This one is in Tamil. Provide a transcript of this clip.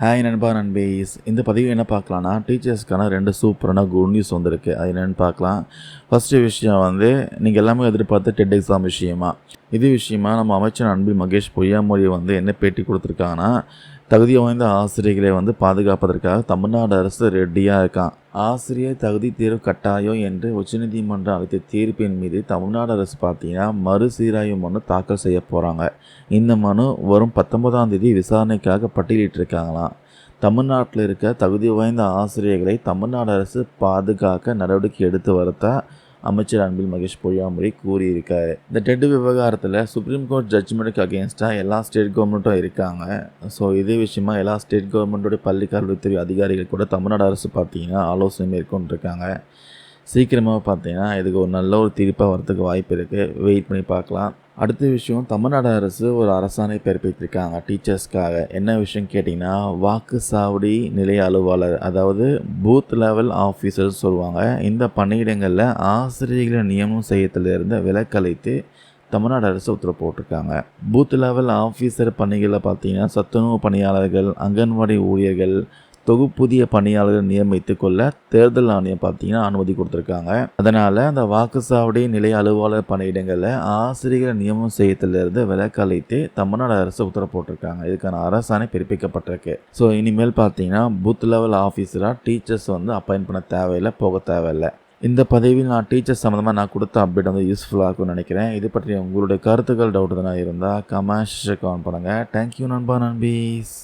ஹாய் நண்பா நண்பீஸ் இந்த பதிவு என்ன பார்க்கலான்னா டீச்சர்ஸ்க்கான ரெண்டு சூப்பரான குட் நியூஸ் வந்திருக்கு. அது என்னென்னு பார்க்கலாம். ஃபஸ்ட்டு விஷயம் வந்து நீங்கள் எல்லாமே எதிர்பார்த்த டெட் எக்ஸாம் விஷயமா? இது விஷயமா நம்ம அமைச்சர் அன்பில் மகேஷ் பொய்யாமொழி வந்து என்ன பேட்டி கொடுத்துருக்காங்கன்னா தகுதி வாய்ந்த ஆசிரியர்களை வந்து பாதுகாப்பதற்காக தமிழ்நாடு அரசு ரெடியாக இருக்கான். ஆசிரியர் தகுதி தேர்வு கட்டாயம் என்று உச்சநீதிமன்றம் அளித்த தீர்ப்பின் மீது தமிழ்நாடு அரசு பார்த்தீங்கன்னா மறுசீராய்வு மனு தாக்கல் செய்ய போகிறாங்க இந்த மனு வரும் பத்தொன்பதாம் தேதி விசாரணைக்காக பட்டியலிட்டிருக்காங்களாம். தமிழ்நாட்டில் இருக்க தகுதி வாய்ந்த ஆசிரியர்களை தமிழ்நாடு அரசு பாதுகாக்க நடவடிக்கை எடுத்து வரத்தான் அமைச்சர் அன்பில் மகேஷ் பொய்யாமொழி கூறியிருக்காரு. இந்த டெட் விவகாரத்தில் சுப்ரீம் கோர்ட் ஜட்ஜ்மெண்ட்டுக்கு அகேன்ஸ்டாக எல்லா ஸ்டேட் கவர்மெண்ட்டும் இருக்காங்க. ஸோ இதே விஷயமா எல்லா ஸ்டேட் கவர்மெண்ட்டோட பள்ளி கல்வித்துறை அதிகாரிகள் கூட தமிழ்நாடு அரசு பார்த்தீங்கன்னா ஆலோசனை மேற்கொண்டிருக்காங்க. சீக்கிரமாக பார்த்தீங்கன்னா இதுக்கு ஒரு நல்ல ஒரு தீர்ப்பாக வரதுக்கு வாய்ப்பு இருக்குது வெயிட் பண்ணி பார்க்கலாம். அடுத்த விஷயம் தமிழ்நாடு அரசு ஒரு அரசாணை பிறப்பித்திருக்காங்க டீச்சர்ஸ்க்காக என்ன விஷயம் கேட்டிங்கன்னா வாக்கு சாவடி நிலைய அலுவலர் அதாவது பூத் லெவல் ஆஃபீஸர் சொல்லுவாங்க. இந்த பணியிடங்களில் ஆசிரியர்களை நியமனம் செய்யறதுலேருந்து விலக்களித்து தமிழ்நாடு அரசு உத்தரவு போட்டிருக்காங்க. பூத் லெவல் ஆஃபீஸர் பணிகளில் பார்த்தீங்கன்னா சத்துணவு பணியாளர்கள் அங்கன்வாடி ஊழியர்கள் தொகுப்புதிய பணியாளர்கள் நியமித்து கொள்ள தேர்தல் ஆணையம் பார்த்தீங்கன்னா அனுமதி கொடுத்துருக்காங்க. அதனால் அந்த வாக்குச்சாவடி நிலைய அலுவலர் பணியிடங்களில் ஆசிரியர்கள் நியமனம் செய்யத்திலிருந்து விலக்களித்து தமிழ்நாடு அரசு உத்தரவு போட்டிருக்காங்க. இதுக்கான அரசாணை பிறப்பிக்கப்பட்டிருக்கு. ஸோ இனிமேல் பார்த்தீங்கன்னா பூத் லெவல் ஆஃபீஸராக டீச்சர்ஸ் வந்து அப்பாயின் பண்ண தேவையில்லை போக தேவையில்லை. இந்த பதவியில் நான் டீச்சர்ஸ் சம்மந்தமாக நான் கொடுத்த அப்டேட் வந்து யூஸ்ஃபுல்லாக இருக்கும்னு நினைக்கிறேன். இது பற்றி உங்களுடைய கருத்துக்கள் டவுட் எதனா இருந்தால் கமெண்ட்ஸ் கமெண்ட் பண்ணுங்கள் தேங்க்யூ நண்பா நண்பீஸ்.